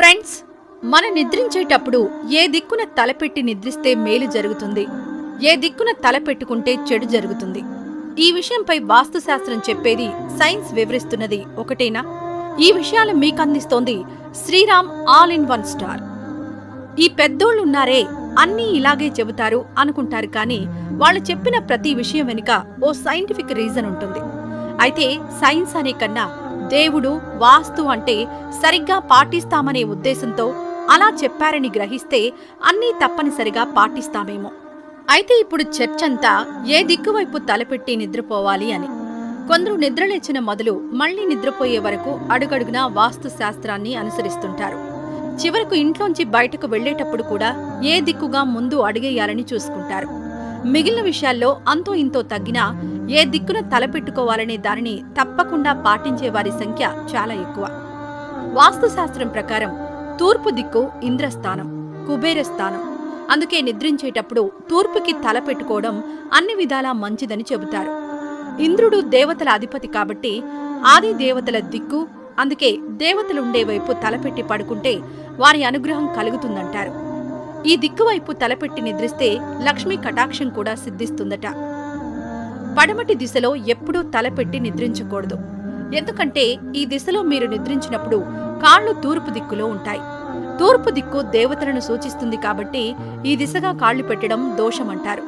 Friends మన నిద్రించేటప్పుడు ఏ దిక్కున తలపెట్టి నిద్రిస్తే మేలు జరుగుతుంది? ఏ దిక్కున తలపెట్టుకుంటే చెడు జరుగుతుంది? ఈ విషయంపై వాస్తుశాస్త్రం చెప్పేది సైన్స్ వివరిస్తున్నది ఒకటేనా? ఈ విషయాలు మీకందిస్తోంది Sriram all in one star. ఈ పెద్దోళ్ళున్నారే అన్నీ ఇలాగే చెబుతారు అనుకుంటారు కానీ వాళ్ళు చెప్పిన ప్రతి విషయం వెనుక ఓ సైంటిఫిక్ రీజన్ ఉంటుంది. అయితే సైన్స్ అనే కన్నా దేవుడు వాస్తు అంటే సరిగ్గా పాటిస్తామనే ఉద్దేశంతో అలా చెప్పారని గ్రహిస్తే అన్నీ తప్పనిసరిగా పాటిస్తామేమో. అయితే ఇప్పుడు చర్చంతా ఏ దిక్కువైపు తలపెట్టి నిద్రపోవాలి అని. కొందరు నిద్రలేచిన మొదలు మళ్ళీ నిద్రపోయే వరకు అడుగడుగునా వాస్తు శాస్త్రాన్ని అనుసరిస్తుంటారు. చివరకు ఇంట్లోంచి బయటకు వెళ్ళేటప్పుడు కూడా ఏ దిక్కుగా ముందు అడిగేయాలని చూసుకుంటారు. మిగిలిన విషయాల్లో అంతో ఇంతో తగ్గినా ఏ దిక్కున తలపెట్టుకోవాలనే దానిని తప్పకుండా పాటించే వారి సంఖ్య చాలా ఎక్కువ. వాస్తుశాస్త్రం ప్రకారం తూర్పు దిక్కు ఇంద్రస్థానం కుబేరస్థానం అందుకే నిద్రించేటప్పుడు తూర్పుకి తల పెట్టుకోవడం అన్ని విధాలా మంచిదని చెబుతారు. ఇంద్రుడు దేవతల అధిపతి కాబట్టి ఆది దేవతల దిక్కు అందుకే దేవతలుండే వైపు తలపెట్టి పడుకుంటే వారి అనుగ్రహం కలుగుతుందంటారు. ఈ దిక్కు వైపు తలపెట్టి నిద్రిస్తే లక్ష్మీ కటాక్షం కూడా సిద్ధిస్తుందట. పడమటి దిశలో ఎప్పుడూ తలపెట్టి నిద్రించకూడదు. ఎందుకంటే ఈ దిశలో మీరు నిద్రించినప్పుడు కాళ్ళు తూర్పు దిక్కులో ఉంటాయి. తూర్పు దిక్కు దేవతలను సూచిస్తుంది కాబట్టి ఈ దిశగా కాళ్ళు పెట్టడం దోషమంటారు.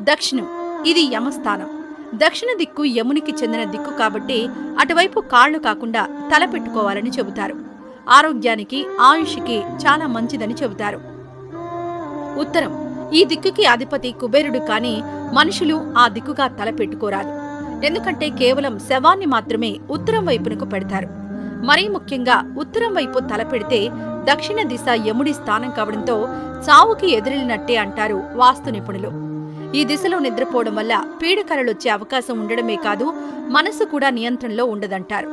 దక్షిణం ఇది యమస్థానం. దక్షిణ దిక్కు యమునికి చెందిన దిక్కు కాబట్టి అటువైపు కాళ్ళు కాకుండా తల పెట్టుకోవాలని చెబుతారు. ఆరోగ్యానికి ఆయుష్కి చాలా మంచిదని చెబుతారు. ఉత్తరం ఈ దిక్కుకి అధిపతి కుబేరుడు కాని మనుషులు ఆ దిక్కుగా తలపెట్టుకోరాదు ఎందుకంటే కేవలం శవాన్ని మాత్రమే ఉత్తరం వైపునకు పెడతారు. మరీ ముఖ్యంగా ఉత్తరం వైపు తలపెడితే దక్షిణ దిశ యముడి స్థానం కావడంతో చావుకి ఎదురెళ్ళినట్టే అంటారు వాస్తు నిపుణులు. ఈ దిశలో నిద్రపోవడం వల్ల పీడకలలొచ్చే అవకాశం ఉండడమే కాదు మనసు కూడా నియంత్రణలో ఉండదంటారు.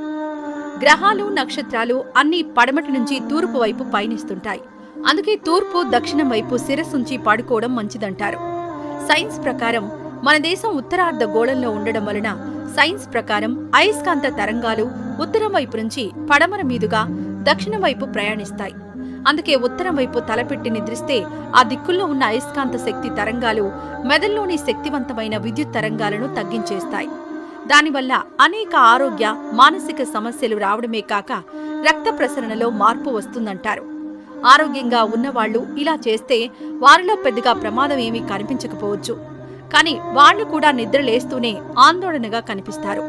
గ్రహాలు నక్షత్రాలు అన్నీ పడమటి నుంచి తూర్పు వైపు పయనిస్తుంటాయి. అందుకే తూర్పు దక్షిణం వైపు శిరస్సుంచి పడుకోవడం మంచిదంటారు. సైన్స్ ప్రకారం మన దేశం ఉత్తరార్ధ గోళంలో ఉండడం వలన సైన్స్ ప్రకారం అయస్కాంత తరంగాలు ఉత్తరం వైపు నుంచి పడమర మీదుగా దక్షిణం వైపు ప్రయాణిస్తాయి. అందుకే ఉత్తరం వైపు తలపెట్టి నిద్రిస్తే ఆ దిక్కుల్లో ఉన్న అయస్కాంత శక్తి తరంగాలు మెదల్లోని శక్తివంతమైన విద్యుత్ తరంగాలను తగ్గించేస్తాయి. దానివల్ల అనేక ఆరోగ్య మానసిక సమస్యలు రావడమే కాక రక్త ప్రసరణలో మార్పు వస్తుందంటారు. ఆరోగ్యంగా ఉన్నవాళ్ళు ఇలా చేస్తే వారిలో పెద్దగా ప్రమాదం ఏమీ కనిపించకపోవచ్చు. కానీ వాళ్ళు కూడా నిద్రలేస్తూనే ఆందోళనగా కనిపిస్తారు.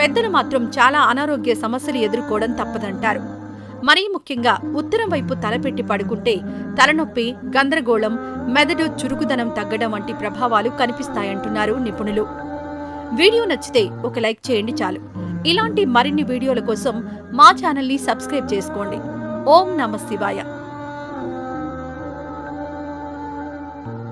పెద్దలు మాత్రం చాలా అనారోగ్య సమస్యలు ఎదుర్కోవడం తప్పదంటారు. మరీ ముఖ్యంగా ఉత్తరం వైపు తలపెట్టి పడుకుంటే తలనొప్పి గందరగోళం మెదడు చురుకుదనం తగ్గడం వంటి ప్రభావాలు కనిపిస్తాయంటున్నారు నిపుణులు. వీడియో నచ్చితే ఒక లైక్ చేయండి చాలు. ఇలాంటి మరిన్ని వీడియోల కోసం మా ఛానల్ని సబ్స్క్రైబ్ చేసుకోండి. ఓం నమ శివాయ.